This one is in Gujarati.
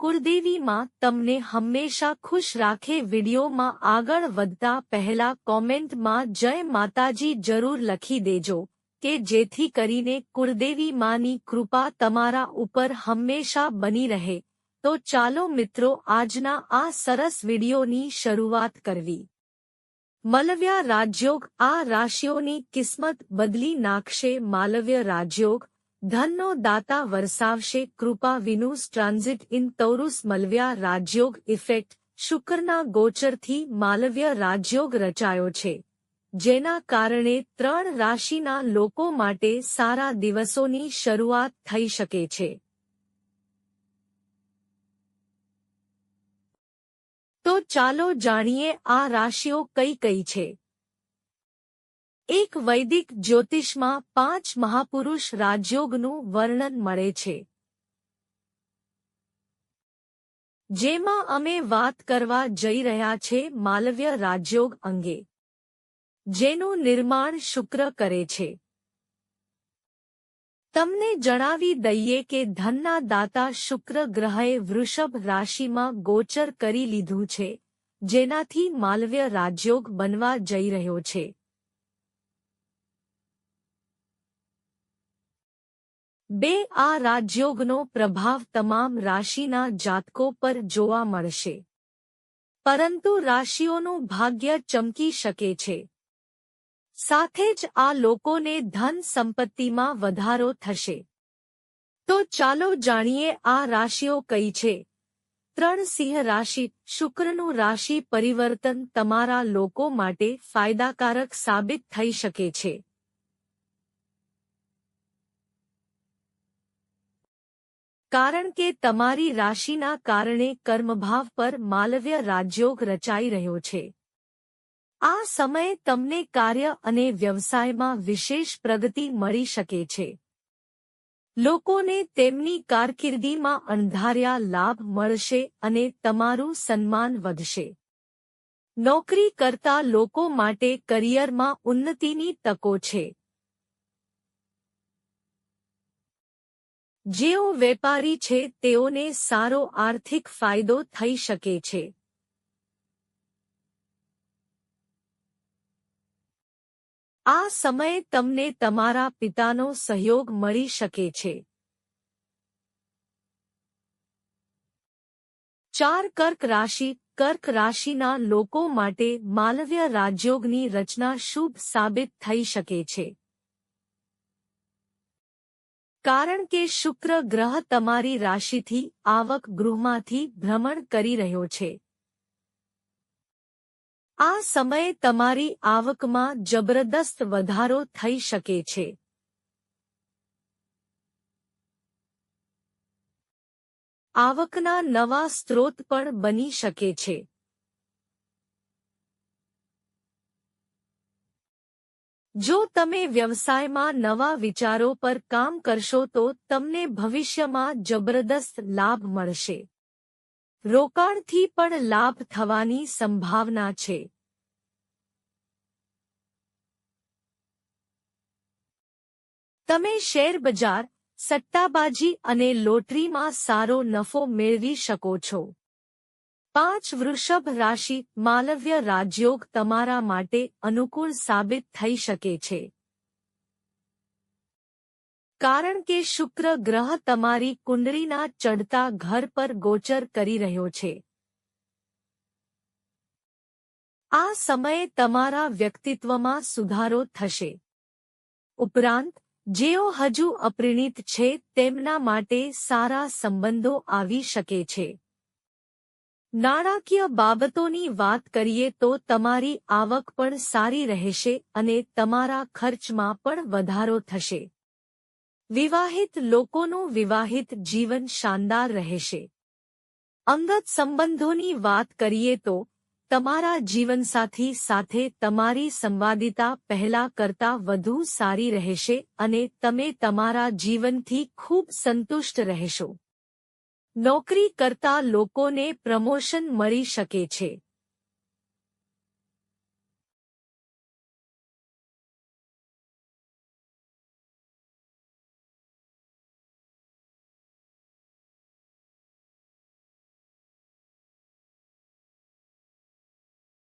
કુળદેવીમાં તમને હંમેશા ખુશ રાખે વિડીયોમાં આગળ વધતા પહેલા કોમેન્ટમાં જય માતાજી જરૂર લખી દેજો, કે જેથી કરીને કુળદેવી માની કૃપા તમારા ઉપર હંમેશા બની રહે. તો ચાલો મિત્રો આજના આ સરસ વિડીયોની શરૂઆત કરવી. મલવ્યા રાજયોગ આ રાશિઓની કિસ્મત બદલી નાખશે. માલવ્ય રાજયોગ ધનનો દાતા વરસાવશે. કૃપા Venus transit in Taurus Malavya Rajyoga effect. શુક્રના ગોચરથી માલવ્ય રાજયોગ રચાયો છે. જેના કારણે ત્રણ રાશિના લોકો માટે સારા દિવસોની શરૂઆત થઈ શકે છે. તો ચાલો જાણીએ આ રાશિઓ કઈ કઈ છે. એક વૈદિક જ્યોતિષમાં પાંચ મહાપુરુષ રાજયોગનું વર્ણન મળે છે. જેમાં અમે વાત કરવા જઈ રહ્યા છે માલવ્ય રાજયોગ અંગે. જેનું નિર્માણ શુક્ર કરે છે. તમને જણાવી દઈએ કે ધનના દાતા શુક્ર ગ્રહએ વૃષભ રાશિમાં ગોચર કરી લીધું છે, જેનાથી માલવ્ય રાજયોગ બનવા જઈ રહ્યો છે. બે આ રાજયોગનો પ્રભાવ તમામ રાશિના જાતકો પર જોવા મળશે. પરંતુ રાશિઓનું ભાગ્ય ચમકી શકે છે. સાથે જ આ લોકોને ધન સંપત્તિમાં વધારો થશે. તો ચાલો જાણીએ આ રાશિઓ કઈ છે. ત્રણ સિંહ રાશિ, શુક્રનું રાશિ પરિવર્તન તમારા લોકો માટે ફાયદાકારક સાબિત થઈ શકે છે. કારણ કે તમારી રાશિના કારણે કર્મભાવ પર માલવ્ય રાજયોગ રચાઈ રહ્યો છે. આ સમયે તમને કાર્ય અને વ્યવસાયમાં વિશેષ પ્રગતિ મળી શકે છે. લોકોને તેમની કારકિર્દીમાં અણધાર્યા લાભ મળશે અને તમારું સન્માન વધશે. નોકરી કરતા લોકો માટે કરિયરમાં ઉન્નતિની તકો છે. જેઓ વેપારી છે, તેઓને સારો આર્થિક ફાયદો થઈ શકે છે. આ સમયે તમને તમારા પિતાનો સહયોગ મળી શકે છે. ચાર કર્ક રાશિ, કર્ક રાશિના લોકો માટે માલવ્ય રાજયોગની રચના શુભ સાબિત થઈ શકે છે. કારણ કે શુક્ર ગ્રહ તમારી રાશિથી, આવક ગૃહમાંથી ભ્રમણ કરી રહ્યો છે. આ સમયે તમારી આવકમાં જબરદસ્ત વધારો થઈ શકે છે. આવકના નવા સ્ત્રોત પણ બની શકે છે. જો તમે વ્યવસાયમાં નવા વિચારો પર કામ કરશો તો તમને ભવિષ્યમાં જબરદસ્ત લાભ મળશે. રોકાણથી પણ લાભ થવાની સંભાવના છે. તમે શેરબજાર સટ્ટાબાજી અને લોટરીમાં સારો નફો મેળવી શકો છો. પાંચ વૃષભ રાશિ માલવ્ય રાજયોગ તમારા માટે અનુકૂળ સાબિત થઈ શકે છે. કારણ કે શુક્ર ગ્રહ તમારી કુંડળીના ચડતા ઘર પર ગોચર કરી રહ્યો છે. આ સમયે તમારા વ્યક્તિત્વમાં સુધારો થશે. ઉપરાંત, જેઓ હજુ અપરિણીત છે તેમના માટે સારા સંબંધો આવી શકે છે. નાણાકીય બાબતોની વાત કરીએ તો તમારી આવક પણ સારી રહેશે અને તમારા ખર્ચમાં પણ વધારો થશે. વિવાહિત લોકોનું વિવાહિત જીવન શાનદાર રહેશે. અંગત સંબંધોની વાત કરીએ તો તમારા જીવનસાથી સાથે તમારી સંવાદિતા પહેલા કરતા વધુ સારી રહેશે અને તમે તમારા જીવનથી ખૂબ સંતુષ્ટ રહેશો. નોકરી કરતા લોકોને પ્રમોશન મળી શકે છે.